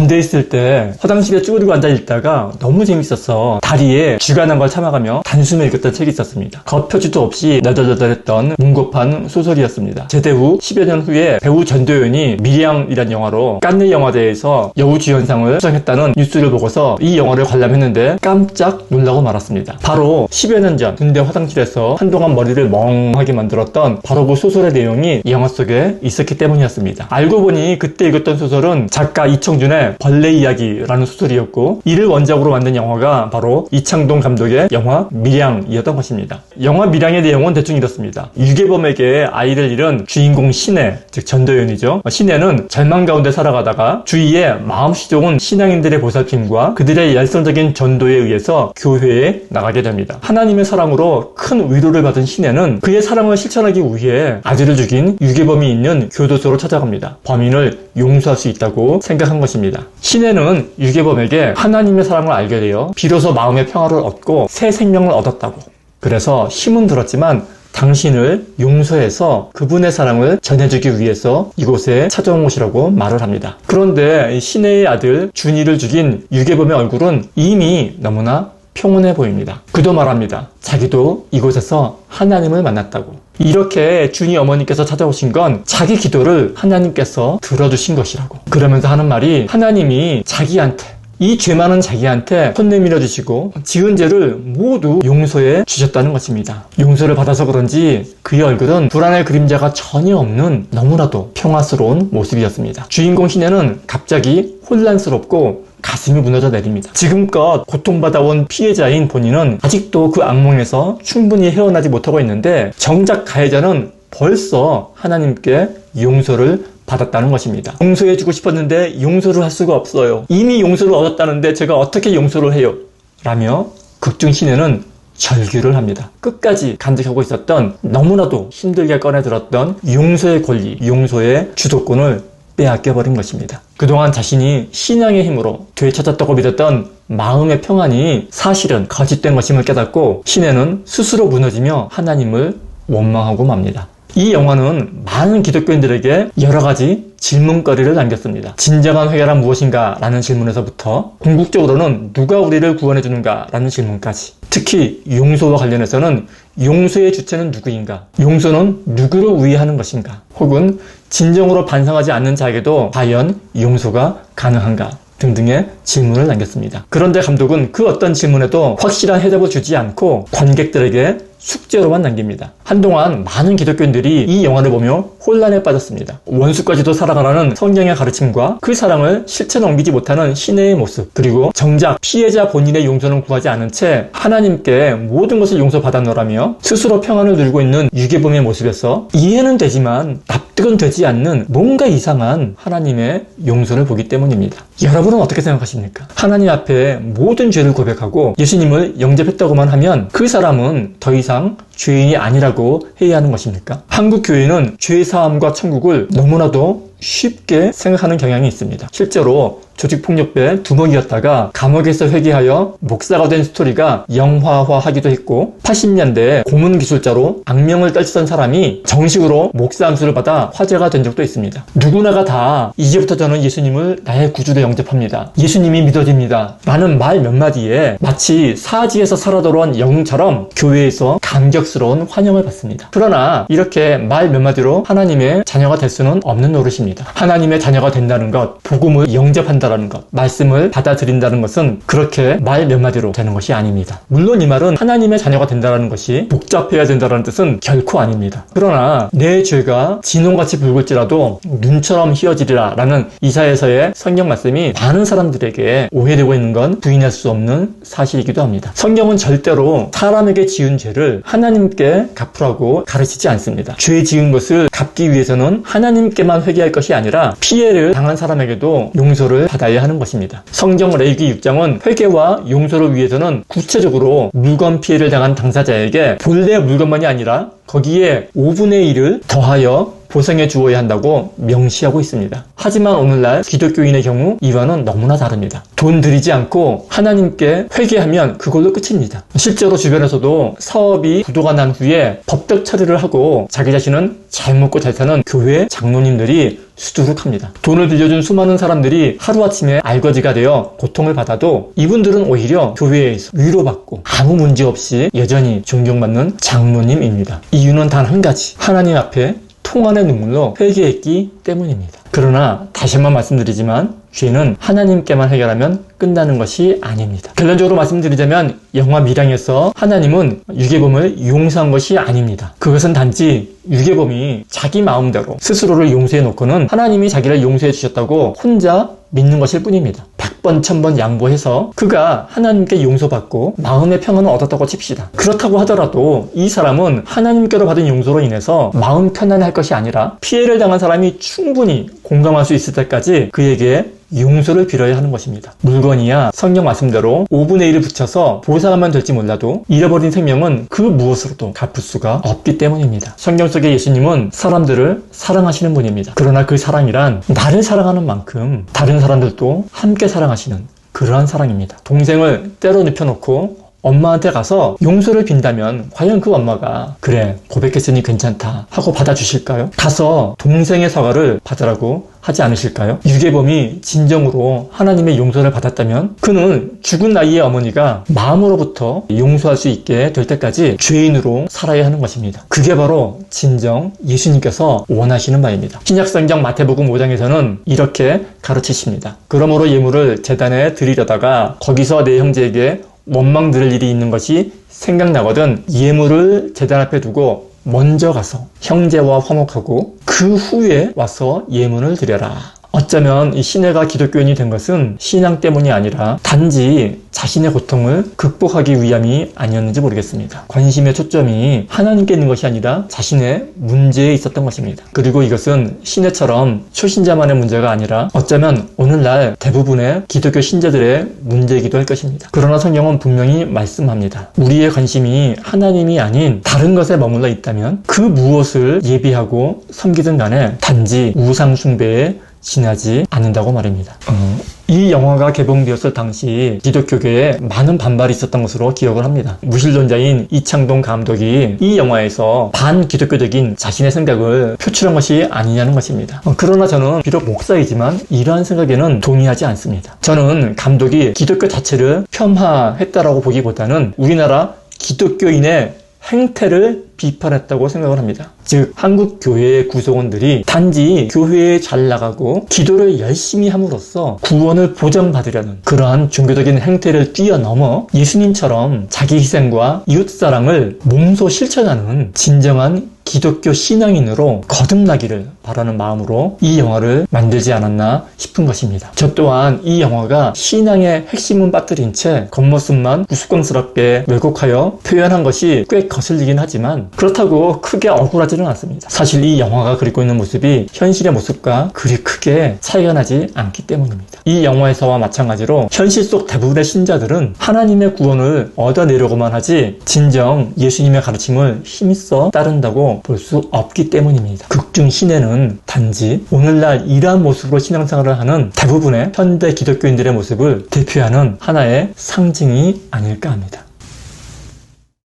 잠돼 있을 때 화장실에 쭈그리고 앉아 있다가 너무 재밌어서 다리에 쥐가 난 걸 참아가며 단숨에 읽었던 책이 있었습니다. 겉표지도 없이 너덜너덜했던 문고판 소설이었습니다. 제대 후 10여 년 후에 배우 전도연이 미량이란 영화로 깐느 영화제에서 여우주연상을 수상했다는 뉴스를 보고서 이 영화를 관람했는데 깜짝 놀라고 말았습니다. 바로 10여 년 전 군대 화장실에서 한동안 머리를 멍하게 만들었던 바로 그 소설의 내용이 이 영화 속에 있었기 때문이었습니다. 알고 보니 그때 읽었던 소설은 작가 이청준의 벌레 이야기라는 소설이었고 이를 원작으로 만든 영화가 바로 이창동 감독의 영화 미량이었던 것입니다. 영화 미량의 내용은 대충 이렇습니다. 유괴범에게 아이를 잃은 주인공 신혜, 즉 전도연이죠. 신혜는 절망 가운데 살아가다가 주위에 마음씨 좋은 신앙인들의 보살핌과 그들의 열성적인 전도에 의해서 교회에 나가게 됩니다. 하나님의 사랑으로 큰 위로를 받은 신혜는 그의 사랑을 실천하기 위해 아들을 죽인 유괴범이 있는 교도소로 찾아갑니다. 범인을 용서할 수 있다고 생각한 것입니다. 신혜는 유괴범에게 하나님의 사랑을 알게 되어 비로소 마음의 평화를 얻고 새 생명을 얻었다고. 그래서 힘은 들었지만 당신을 용서해서 그분의 사랑을 전해주기 위해서 이곳에 찾아온 것이라고 말을 합니다. 그런데 신혜의 아들 준이를 죽인 유괴범의 얼굴은 이미 너무나 평온해 보입니다. 그도 말합니다. 자기도 이곳에서 하나님을 만났다고. 이렇게 준이 어머니께서 찾아오신 건 자기 기도를 하나님께서 들어주신 것이라고. 그러면서 하는 말이 하나님이 자기한테 이죄 많은 자기한테 손 내밀어 주시고 지은 죄를 모두 용서해 주셨다는 것입니다. 용서를 받아서 그런지 그의 얼굴은 불안의 그림자가 전혀 없는 너무나도 평화스러운 모습이었습니다. 주인공 신혜는 갑자기 혼란스럽고 가슴이 무너져 내립니다. 지금껏 고통받아온 피해자인 본인은 아직도 그 악몽에서 충분히 헤어나지 못하고 있는데 정작 가해자는 벌써 하나님께 용서를 받았다는 것입니다. 용서해주고 싶었는데 용서를 할 수가 없어요. 이미 용서를 얻었다는데 제가 어떻게 용서를 해요? 라며 극중 신혜는 절규를 합니다. 끝까지 간직하고 있었던 너무나도 힘들게 꺼내들었던 용서의 권리, 용서의 주도권을 빼앗겨버린 것입니다. 그동안 자신이 신앙의 힘으로 되찾았다고 믿었던 마음의 평안이 사실은 거짓된 것임을 깨닫고 신혜는 스스로 무너지며 하나님을 원망하고 맙니다. 이 영화는 많은 기독교인들에게 여러 가지 질문거리를 남겼습니다. 진정한 회개란 무엇인가? 라는 질문에서부터 궁극적으로는 누가 우리를 구원해 주는가? 라는 질문까지 특히 용서와 관련해서는 용서의 주체는 누구인가? 용서는 누구를 위해 하는 것인가? 혹은 진정으로 반성하지 않는 자에게도 과연 용서가 가능한가? 등등의 질문을 남겼습니다. 그런데 감독은 그 어떤 질문에도 확실한 해답을 주지 않고 관객들에게 숙제로만 남깁니다. 한동안 많은 기독교인들이 이 영화를 보며 혼란에 빠졌습니다. 원수까지도 살아가라는 성경의 가르침과 그 사랑을 실체에 옮기지 못하는 신의 모습 그리고 정작 피해자 본인의 용서는 구하지 않은 채 하나님께 모든 것을 용서받아놓으라며 스스로 평안을 누리고 있는 유괴범의 모습에서 이해는 되지만 납득은 되지 않는 뭔가 이상한 하나님의 용서를 보기 때문입니다. 여러분은 어떻게 생각하십니까? 하나님 앞에 모든 죄를 고백하고 예수님을 영접했다고만 하면 그 사람은 더 이상 죄인이 아니라고 해야 하는 것입니까? 한국 교회는 죄 사함과 천국을 너무나도 쉽게 생각하는 경향이 있습니다. 실제로 조직폭력배 두목이었다가 감옥에서 회귀하여 목사가 된 스토리가 영화화하기도 했고 80년대 고문기술자로 악명을 떨치던 사람이 정식으로 목사 암수를 받아 화제가 된 적도 있습니다. 누구나가 다 이제부터 저는 예수님을 나의 구주로 영접합니다. 예수님이 믿어집니다. 라는 말 몇 마디에 마치 사지에서 살아 돌아온 영웅처럼 교회에서 감격스러운 환영을 받습니다. 그러나 이렇게 말 몇 마디로 하나님의 자녀가 될 수는 없는 노릇입니다. 하나님의 자녀가 된다는 것, 복음을 영접한다 는 것, 말씀을 받아들인다는 것은 그렇게 말 몇 마디로 되는 것이 아닙니다. 물론 이 말은 하나님의 자녀가 된다는 것이 복잡해야 된다는 뜻은 결코 아닙니다. 그러나 내 죄가 진홍같이 붉을지라도 눈처럼 희어지리라 라는 이사에서의 성경 말씀이 많은 사람들에게 오해되고 있는 건 부인할 수 없는 사실이기도 합니다. 성경은 절대로 사람에게 지은 죄를 하나님께 갚으라고 가르치지 않습니다. 죄 지은 것을 갚기 위해서는 하나님께만 회개할 것이 아니라 피해를 당한 사람에게도 용서를 받아야 하는 것입니다. 성경 레위기 6장은 회개와 용서를 위해서는 구체적으로 물건 피해를 당한 당사자에게 본래 물건만이 아니라 거기에 5분의 1을 더하여 보상해 주어야 한다고 명시하고 있습니다. 하지만 오늘날 기독교인의 경우 이와는 너무나 다릅니다. 돈 들이지 않고 하나님께 회개하면 그걸로 끝입니다. 실제로 주변에서도 사업이 부도가 난 후에 법적 처리를 하고 자기 자신은 잘 먹고 잘 사는 교회 장로님들이 수두룩합니다. 돈을 빌려준 수많은 사람들이 하루아침에 알거지가 되어 고통을 받아도 이분들은 오히려 교회에서 위로받고 아무 문제 없이 여전히 존경받는 장로님입니다. 이유는 단 한 가지. 하나님 앞에 통안의 눈물로 회개했기 때문입니다. 그러나 다시 한번 말씀드리지만 죄는 하나님께만 해결하면 끝나는 것이 아닙니다. 결론적으로 말씀드리자면 영화 미량에서 하나님은 유괴범을 용서한 것이 아닙니다. 그것은 단지 유괴범이 자기 마음대로 스스로를 용서해 놓고는 하나님이 자기를 용서해 주셨다고 혼자 믿는 것일 뿐입니다. 백번 천번 양보해서 그가 하나님께 용서받고 마음의 평안을 얻었다고 칩시다. 그렇다고 하더라도 이 사람은 하나님께로 받은 용서로 인해서 마음 편안할 것이 아니라 피해를 당한 사람이 충분히 공감할 수 있을 때까지 그에게 용서를 빌어야 하는 것입니다. 물건이야 성경 말씀대로 5분의 1을 붙여서 보상하면 될지 몰라도 잃어버린 생명은 그 무엇으로도 갚을 수가 없기 때문입니다. 성경 속의 예수님은 사람들을 사랑하시는 분입니다. 그러나 그 사랑이란 나를 사랑하는 만큼 다른 사람들도 함께 사랑하시는 그러한 사랑입니다. 동생을 때려 눕혀놓고 엄마한테 가서 용서를 빈다면 과연 그 엄마가 그래 고백했으니 괜찮다 하고 받아주실까요? 가서 동생의 사과를 받으라고 하지 않으실까요? 유괴범이 진정으로 하나님의 용서를 받았다면 그는 죽은 나이의 어머니가 마음으로부터 용서할 수 있게 될 때까지 죄인으로 살아야 하는 것입니다. 그게 바로 진정 예수님께서 원하시는 바입니다. 신약성경 마태복음 5장에서는 이렇게 가르치십니다. 그러므로 예물을 재단에 드리려다가 거기서 내 형제에게 원망 들을 일이 있는 것이 생각나거든 예물을 재단 앞에 두고 먼저 가서 형제와 화목하고 그 후에 와서 예문을 드려라. 어쩌면 이 시내가 기독교인이 된 것은 신앙 때문이 아니라 단지 자신의 고통을 극복하기 위함이 아니었는지 모르겠습니다. 관심의 초점이 하나님께 있는 것이 아니라 자신의 문제에 있었던 것입니다. 그리고 이것은 시내처럼 초신자만의 문제가 아니라 어쩌면 오늘날 대부분의 기독교 신자들의 문제이기도 할 것입니다. 그러나 성경은 분명히 말씀합니다. 우리의 관심이 하나님이 아닌 다른 것에 머물러 있다면 그 무엇을 예비하고 섬기든 간에 단지 우상숭배에 지나지 않는다고 말입니다. 어, 이 영화가 개봉되었을 당시 기독교계에 많은 반발이 있었던 것으로 기억을 합니다. 무신론자인 이창동 감독이 이 영화에서 반기독교적인 자신의 생각을 표출한 것이 아니냐는 것입니다. 어, 그러나 저는 비록 목사이지만 이러한 생각에는 동의하지 않습니다. 저는 감독이 기독교 자체를 폄하했다라고 보기보다는 우리나라 기독교인의 행태를 비판했다고 생각을 합니다. 즉 한국 교회의 구성원들이 단지 교회에 잘 나가고 기도를 열심히 함으로써 구원을 보장받으려는 그러한 종교적인 행태를 뛰어넘어 예수님처럼 자기 희생과 이웃사랑을 몸소 실천하는 진정한 기독교 신앙인으로 거듭나기를 바라는 마음으로 이 영화를 만들지 않았나 싶은 것입니다. 저 또한 이 영화가 신앙의 핵심은 빠뜨린 채 겉모습만 우스꽝스럽게 왜곡하여 표현한 것이 꽤 거슬리긴 하지만 그렇다고 크게 억울하지는 않습니다. 사실 이 영화가 그리고 있는 모습이 현실의 모습과 그리 크게 차이가 나지 않기 때문입니다. 이 영화에서와 마찬가지로 현실 속 대부분의 신자들은 하나님의 구원을 얻어내려고만 하지 진정 예수님의 가르침을 힘써 따른다고 볼 수 없기 때문입니다. 극중 신에는 단지 오늘날 이러한 모습으로 신앙생활을 하는 대부분의 현대 기독교인들의 모습을 대표하는 하나의 상징이 아닐까 합니다.